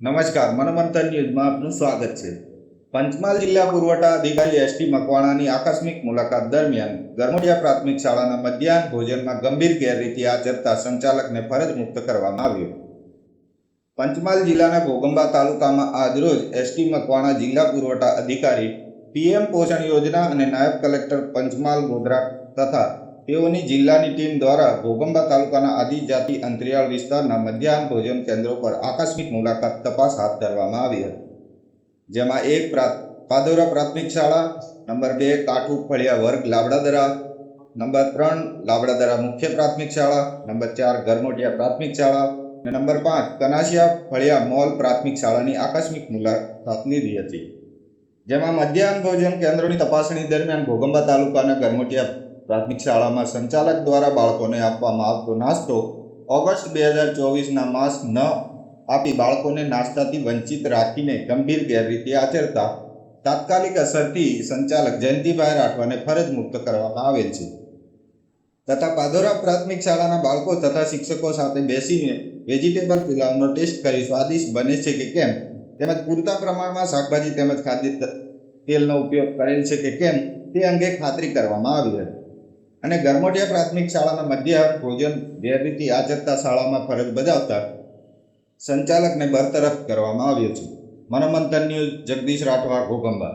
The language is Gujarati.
નમસ્કાર, મનમંથન ન્યૂઝમાં આપનું સ્વાગત છે. પંચમહાલ જિલ્લા પુરવઠા અધિકારી એસટી મકવાણાની આકસ્મિક મુલાકાત દરમિયાન ગરમોડિયા પ્રાથમિક શાળાના મધ્યાહન ભોજનમાં ગંભીર ગેરરીતિ આચરતા સંચાલકને ફરજ મુક્ત કરવામાં આવ્યો. પંચમહાલ જિલ્લાના ઘોગંબા તાલુકામાં આજરોજ એસટી મકવાણા જિલ્લા પુરવઠા અધિકારી પીએમ પોષણ યોજના અને નાયબ કલેક્ટર પંચમહાલ ગોધરા તથા તેઓની જિલ્લાની ટીમ દ્વારા ઘોગંબા તાલુકાના આદિજાતિ અંતરિયાળ વિસ્તારના મધ્યાહન ભોજન કેન્દ્રો પર આકસ્મિક મુલાકાત તપાસ હાથ ધરવામાં આવી હતી. જેમાં એક પાદોરા પ્રાથમિક શાળા, નંબર બે કાઠુ ફળિયા વર્ગ લાબડાદરા નંબર ત્રણ લાબડાદરા મુખ્ય પ્રાથમિક શાળા, નંબર ચાર ગરમોટિયા પ્રાથમિક શાળા અને નંબર પાંચ કનાશિયા ફળિયા મોલ પ્રાથમિક શાળાની આકસ્મિક મુલાકાત લીધી હતી. જેમાં મધ્યાહન ભોજન કેન્દ્રોની તપાસણી દરમિયાન ઘોગંબા તાલુકાના ગરમોટિયા પ્રાથમિક શાળામાં સંચાલક દ્વારા બાળકોને આપવામાં આવતો નાસ્તો ઓગસ્ટ બે હજાર ચોવીસના માસ ન આપી બાળકોને નાસ્તાથી વંચિત રાખીને ગંભીર ગેરરીતિ આચરતા તાત્કાલિક અસરથી સંચાલક જયંતિભાઈ રાઠવાને ફરજ મુક્ત કરવામાં આવેલ છે. તથા પાદોરા પ્રાથમિક શાળાના બાળકો તથા શિક્ષકો સાથે બેસીને વેજીટેબલ પુલાવનો ટેસ્ટ કરી સ્વાદિષ્ટ બને છે કે કેમ? તેમજ પૂરતા પ્રમાણમાં શાકભાજી તેમજ ખાદ્ય તેલનો ઉપયોગ કરેલ છે કે કેમ? તે અંગે ખાતરી કરવામાં આવી હતી. અને ગરમોટિયા પ્રાથમિક શાળાના મધ્યાહન ભોજન ગેરરીતિ આચરતા શાળામાં ફરજ બજાવતા સંચાલકને બરતરફ કરવામાં આવ્યો છે. મનોમંથન ન્યૂઝ જગદીશ રાઠવા ઘોગંબા